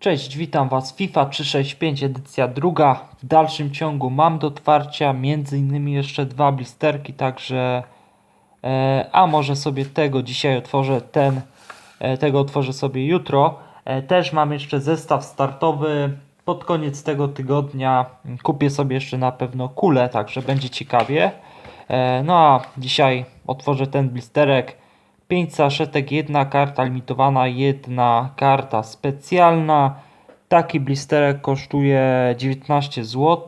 Cześć, witam Was. FIFA 365 edycja druga. W dalszym ciągu mam do otwarcia m.in. jeszcze dwa blisterki, także e, a może sobie tego dzisiaj otworzę ten, e, tego otworzę sobie jutro. E, też mam jeszcze zestaw startowy. Pod koniec tego tygodnia kupię sobie jeszcze na pewno kulę, także będzie ciekawie. E, no a dzisiaj otworzę ten blisterek. 5 saszetek, jedna karta limitowana, jedna karta specjalna. Taki blisterek kosztuje 19 zł.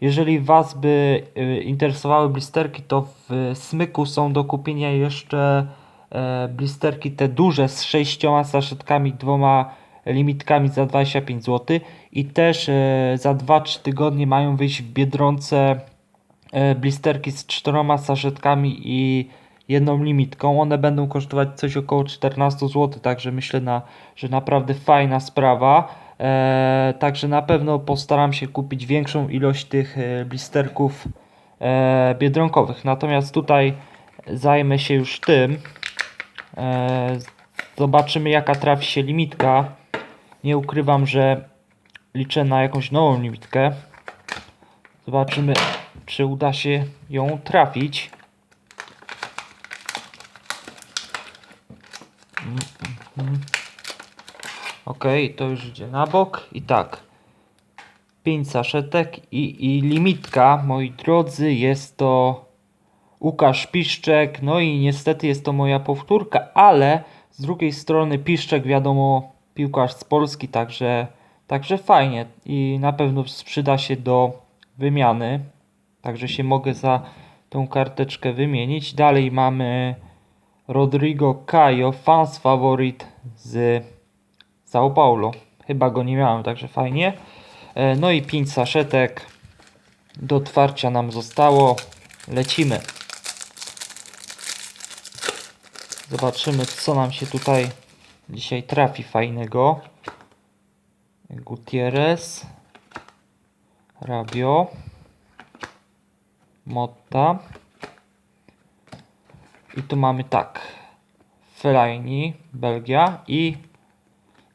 Jeżeli Was by y, interesowały blisterki, to w smyku są do kupienia jeszcze e, blisterki te duże z 6 saszetkami, dwoma limitkami za 25 zł. I też e, za 2-3 tygodnie mają wyjść w Biedronce e, blisterki z czteroma saszetkami i jedną limitką. One będą kosztować coś około 14 zł, także myślę, na, że naprawdę fajna sprawa. E, także na pewno postaram się kupić większą ilość tych e, blisterków e, biedronkowych. Natomiast tutaj zajmę się już tym. E, zobaczymy jaka trafi się limitka. Nie ukrywam, że liczę na jakąś nową limitkę. Zobaczymy, czy uda się ją trafić. Ok, to już idzie na bok. I tak. 5 saszetek i, i limitka, moi drodzy, jest to Łukasz Piszczek. No i niestety jest to moja powtórka, ale z drugiej strony Piszczek, wiadomo, piłkarz z Polski, także, także fajnie i na pewno sprzyda się do wymiany. Także się mogę za tą karteczkę wymienić. Dalej mamy Rodrigo Caio, fans faworit z São Paulo. Chyba go nie miałem, także fajnie. E, No i 5 saszetek do otwarcia nam zostało. Lecimy. Zobaczymy, co nam się tutaj dzisiaj trafi fajnego. Gutierrez, Rabio, Motta. I tu mamy tak. Fellaini, Belgia i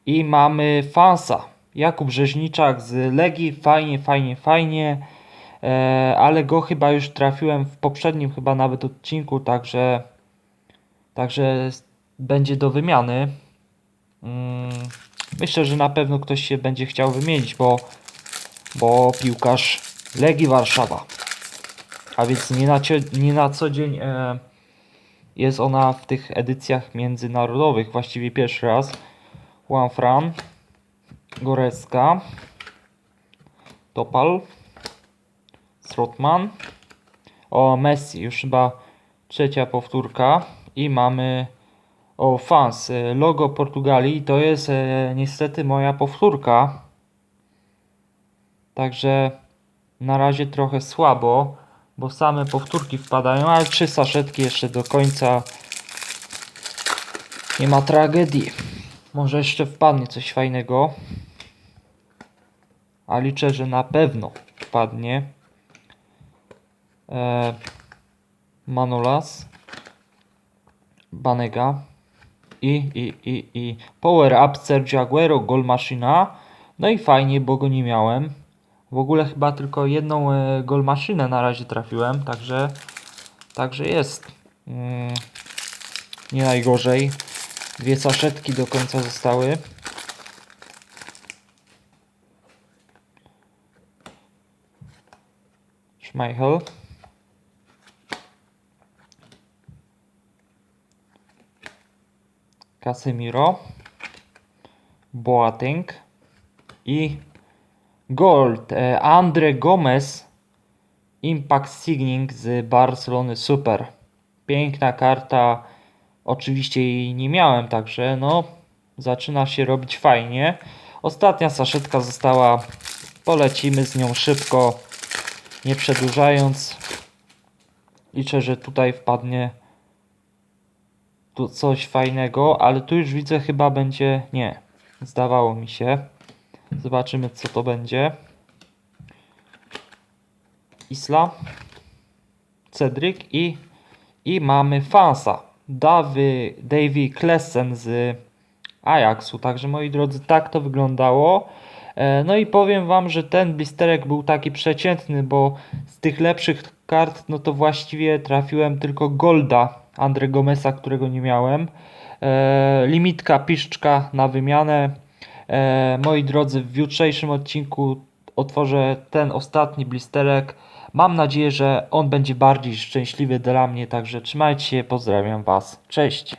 i mamy Fansa. Jakub Rzeźniczak z Legii. Fajnie, fajnie, fajnie. E, ale go chyba już trafiłem w poprzednim chyba nawet odcinku, także także będzie do wymiany. Mm, myślę, że na pewno ktoś się będzie chciał wymienić, bo bo piłkarz Legii Warszawa. A więc nie na, nie na co dzień e, jest ona w tych edycjach międzynarodowych, właściwie pierwszy raz. Juan Fran, Goreska, Topal, Srotman, o Messi, już chyba trzecia powtórka. I mamy o fans, logo Portugalii, to jest e, niestety moja powtórka. Także na razie trochę słabo, bo same powtórki wpadają, ale trzy saszetki jeszcze do końca. Nie ma tragedii. Może jeszcze wpadnie coś fajnego. A liczę, że na pewno wpadnie. E, Manolas. Banega. I, i, i, i Power Up Sergio Aguero, Gol Maszyna. No i fajnie, bo go nie miałem. W ogóle chyba tylko jedną e, gol maszynę na razie trafiłem, także także jest. Mm, nie najgorzej. Dwie saszetki do końca zostały. Schmeichel. Casemiro. Boateng. I Gold. e, Andre Gomez. Impact Signing z Barcelony. Super. Piękna karta. Oczywiście jej nie miałem, także no zaczyna się robić fajnie. Ostatnia saszetka została. Polecimy z nią szybko, nie przedłużając. Liczę, że tutaj wpadnie tu coś fajnego, ale tu już widzę chyba będzie nie. Zdawało mi się. Zobaczymy co to będzie. Isla, Cedric i, i mamy Fansa. Davy, Davy Klesen z Ajaxu. Także moi drodzy, tak to wyglądało. E, No i powiem wam, że ten blisterek był taki przeciętny, bo z tych lepszych kart, no to właściwie trafiłem tylko Golda Andre Gomeza, którego nie miałem. E, limitka piszczka na wymianę. E, moi drodzy, w jutrzejszym odcinku otworzę ten ostatni blisterek. Mam nadzieję, że on będzie bardziej szczęśliwy dla mnie, także trzymajcie się, pozdrawiam Was. Cześć!